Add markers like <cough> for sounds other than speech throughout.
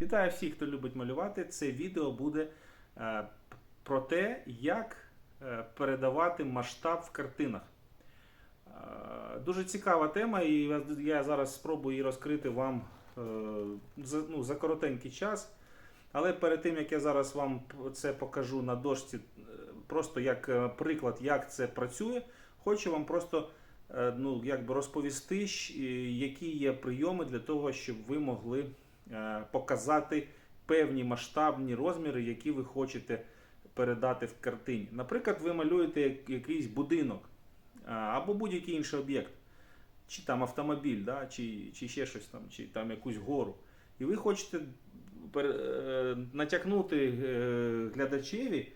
Вітаю всіх, хто любить малювати. Це відео буде е, про те, як е, передавати масштаб в картинах. Е, Дуже цікава тема, і я- зараз спробую її розкрити вам е, за, ну, за коротенький час. Але перед тим як я зараз вам це покажу на дошці, е, просто як е, приклад, як це працює, хочу вам просто е, ну, якби розповісти, які є прийоми для того, щоб ви могли показати певні масштабні розміри, які ви хочете передати в картині. Наприклад, ви малюєте якийсь будинок або будь-який інший об'єкт, чи там автомобіль, да, чи, чи ще щось там, чи там якусь гору. І ви хочете е, натякнути е, глядачеві,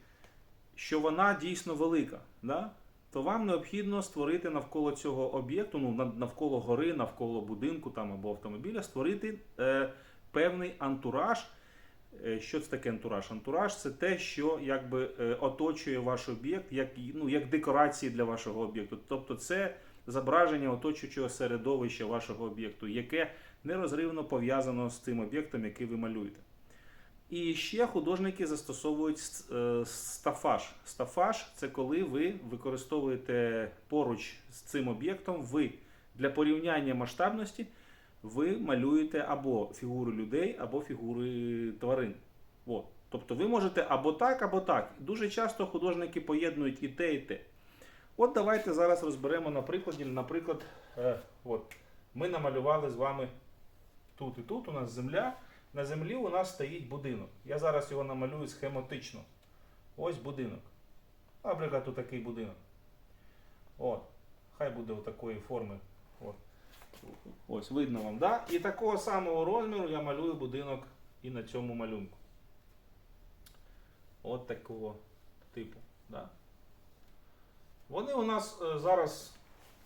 що вона дійсно велика. Да? То вам необхідно створити навколо цього об'єкту, ну навколо гори, навколо будинку там, або автомобіля, створити е, певний антураж. Е, Що це таке антураж? Антураж це те, що якби е, оточує ваш об'єкт, як, ну, як декорації для вашого об'єкту. Тобто це зображення оточуючого середовища вашого об'єкту, яке нерозривно пов'язано з цим об'єктом, який ви малюєте. І ще художники застосовують е, стафаж. Стафаж це коли ви використовуєте поруч з цим об'єктом, ви для порівняння масштабності ви малюєте або фігури людей, або фігури тварин. От. Тобто ви можете або так, або так. Дуже часто художники поєднують і те, і те. От давайте зараз розберемо на прикладі. Наприклад, е, от, ми намалювали з вами тут і тут у нас земля. На землі у нас стоїть будинок. Я зараз його намалюю схематично. Ось будинок. Наприклад, тут такий будинок. От. Хай буде такої форми. Ось видно вам, да? І такого самого розміру я малюю будинок і на цьому малюнку. От такого типу. Да? Вони у нас е, зараз,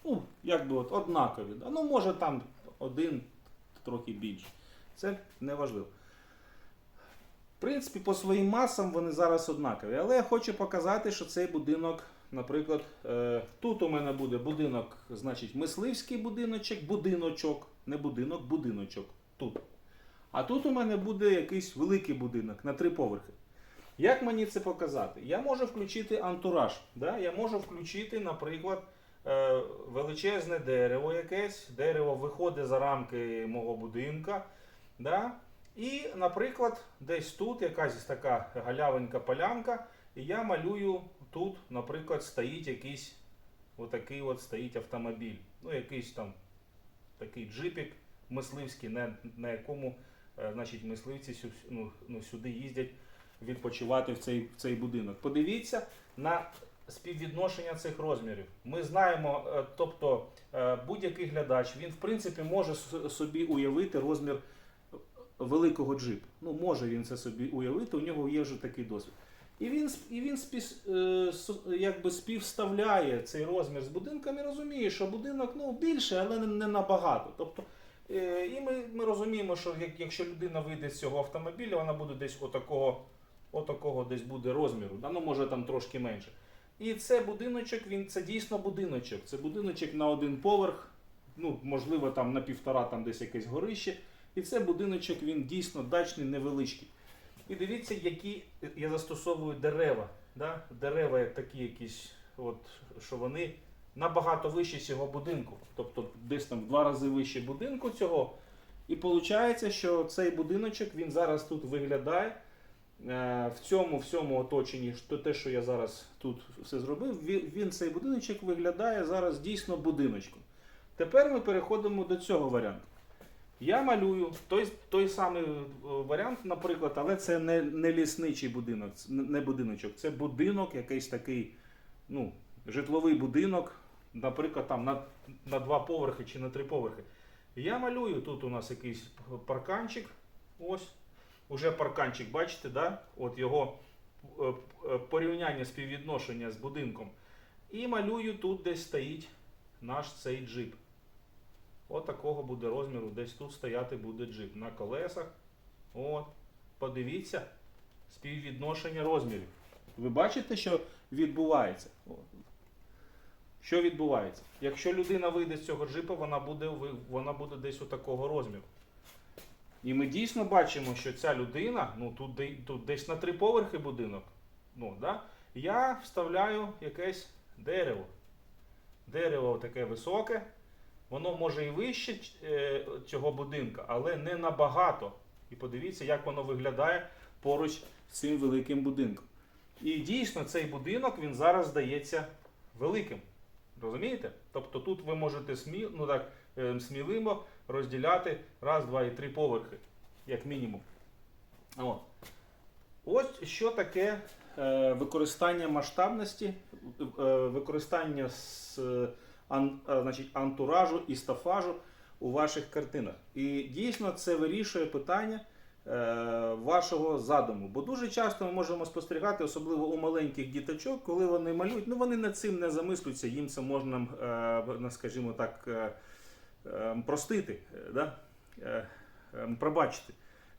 ну, якби от однакові. Да? Ну, може там один трохи більше. Це не важливо. В принципі, по своїм масам вони зараз однакові. Але я хочу показати, що цей будинок, наприклад, е, тут у мене буде будинок, значить, мисливський будиночок, будиночок, не будинок, будиночок. Тут. А тут у мене буде якийсь великий будинок на три поверхи. Як мені це показати? Я можу включити антураж. Да? Я можу включити, наприклад, е, величезне дерево якесь. Дерево виходить за рамки мого будинка. Да? І, наприклад, десь тут якась така галявинка полянка, і я малюю тут, наприклад, стоїть якийсь отакий от стоїть автомобіль. Ну, якийсь там такий джипік мисливський, на, на якому е, значить, мисливці ну, ну, сюди їздять відпочивати в цей, в цей будинок. Подивіться на співвідношення цих розмірів. Ми знаємо, е, тобто е, будь-який глядач, він в принципі може собі уявити розмір великого джипу. Ну, може він це собі уявити, у нього є вже такий досвід. І він, і він спіс, е, якби співставляє цей розмір з будинком і розуміє, що будинок ну, більше, але не, набагато. Тобто, е, і ми, ми розуміємо, що як, якщо людина вийде з цього автомобіля, вона буде десь отакого, отакого десь буде розміру, да? ну може там трошки менше. І це будиночок, він це дійсно будиночок. Це будиночок на один поверх, ну можливо, там на півтора, там десь якесь горище. І це будиночок, він дійсно дачний, невеличкий. І дивіться, які я застосовую дерева. Да? Дерева такі якісь, от, що вони набагато вище цього будинку. Тобто десь там в два рази вище будинку цього. І виходить, що цей будиночок він зараз тут виглядає. е, В цьому всьому оточенні, що те, що я зараз тут все зробив, він цей будиночок виглядає зараз дійсно будиночком. Тепер ми переходимо до цього варіанту. Я малюю той, той самий е, варіант, наприклад, але це не, не лісничий будинок, не будиночок, це будинок, якийсь такий, ну, житловий будинок, наприклад, там на, на два поверхи чи на три поверхи. Я малюю, тут у нас якийсь парканчик. Ось. Уже парканчик, бачите, да? От його е, е, порівняння співвідношення з будинком. І малюю тут, десь стоїть наш цей джип. От такого буде розміру, десь тут стояти буде джип на колесах. От. Подивіться співвідношення розмірів. Ви бачите, що відбувається? Що відбувається? Якщо людина вийде з цього джипа, вона буде, вона буде десь у такого розміру. І ми дійсно бачимо, що ця людина, ну тут, тут десь на три поверхи будинок. Ну, да? Я вставляю якесь дерево. Дерево таке високе, воно може і вище е, цього будинка, але не набагато. І подивіться, як воно виглядає поруч з цим великим будинком. І дійсно цей будинок він зараз здається великим. Розумієте? Тобто тут ви можете смі... ну, так, е, сміливо розділяти раз, два і три поверхи, як мінімум. От. Ось що таке е, використання масштабності, використання з, ан, е, значить, антуражу і стафажу у ваших картинах. І дійсно це вирішує питання е, вашого задуму. Бо дуже часто ми можемо спостерігати, особливо у маленьких діточок, коли вони малюють, ну вони над цим не замислюються, їм це можна, е, скажімо так, е, е, простити, е, да? е, е, пробачити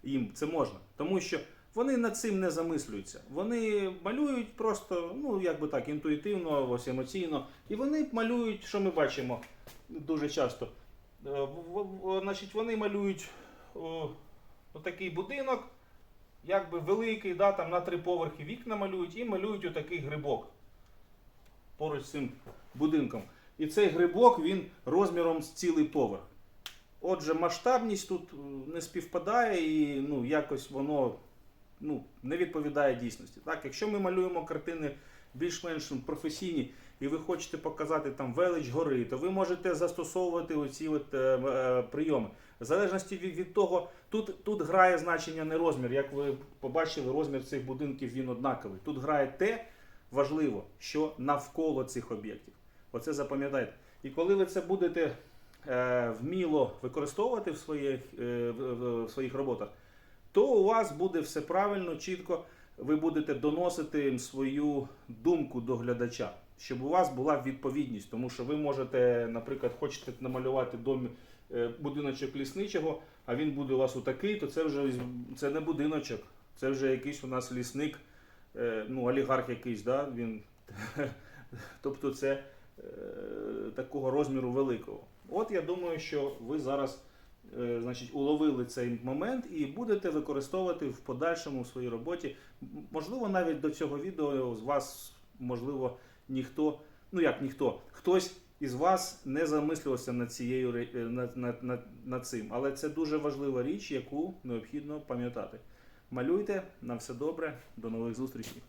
їм це можна. Тому що вони над цим не замислюються. Вони малюють просто, ну як би так, інтуїтивно, ось емоційно. І вони малюють, що ми бачимо дуже часто. Е, Значить, вони малюють отакий будинок, якби великий, да, там на три поверхи вікна малюють і малюють отакий грибок поруч з цим будинком. І цей грибок він розміром з цілий поверх. Отже, масштабність тут е, не співпадає і ну, якось воно ну, не відповідає дійсності. Так, якщо ми малюємо картини більш-менш професійні, і ви хочете показати там велич гори, то ви можете застосовувати оці от, е, е, прийоми. В залежності від, від того, тут, тут грає значення не розмір. Як ви побачили, розмір цих будинків він однаковий. Тут грає те важливо, що навколо цих об'єктів. Оце запам'ятайте. І коли ви це будете е, вміло використовувати в своїх, е, в, в- в своїх роботах, то у вас буде все правильно, чітко. Ви будете доносити свою думку до глядача, щоб у вас була відповідність, тому що ви можете, наприклад, хочете намалювати дом, е, будиночок лісничого, а він буде у вас отакий, то це вже це не будиночок, це вже якийсь у нас лісник, е, ну, олігарх якийсь, да? він, <laughs> тобто це е, такого розміру великого. От я думаю, що ви зараз значить, уловили цей момент і будете використовувати в подальшому в своїй роботі. Можливо, навіть до цього відео з вас, можливо, ніхто, ну як ніхто, хтось із вас не замислювався над цією е, над, над, над, над цим. Але це дуже важлива річ, яку необхідно пам'ятати. Малюйте, на все добре, до нових зустрічей.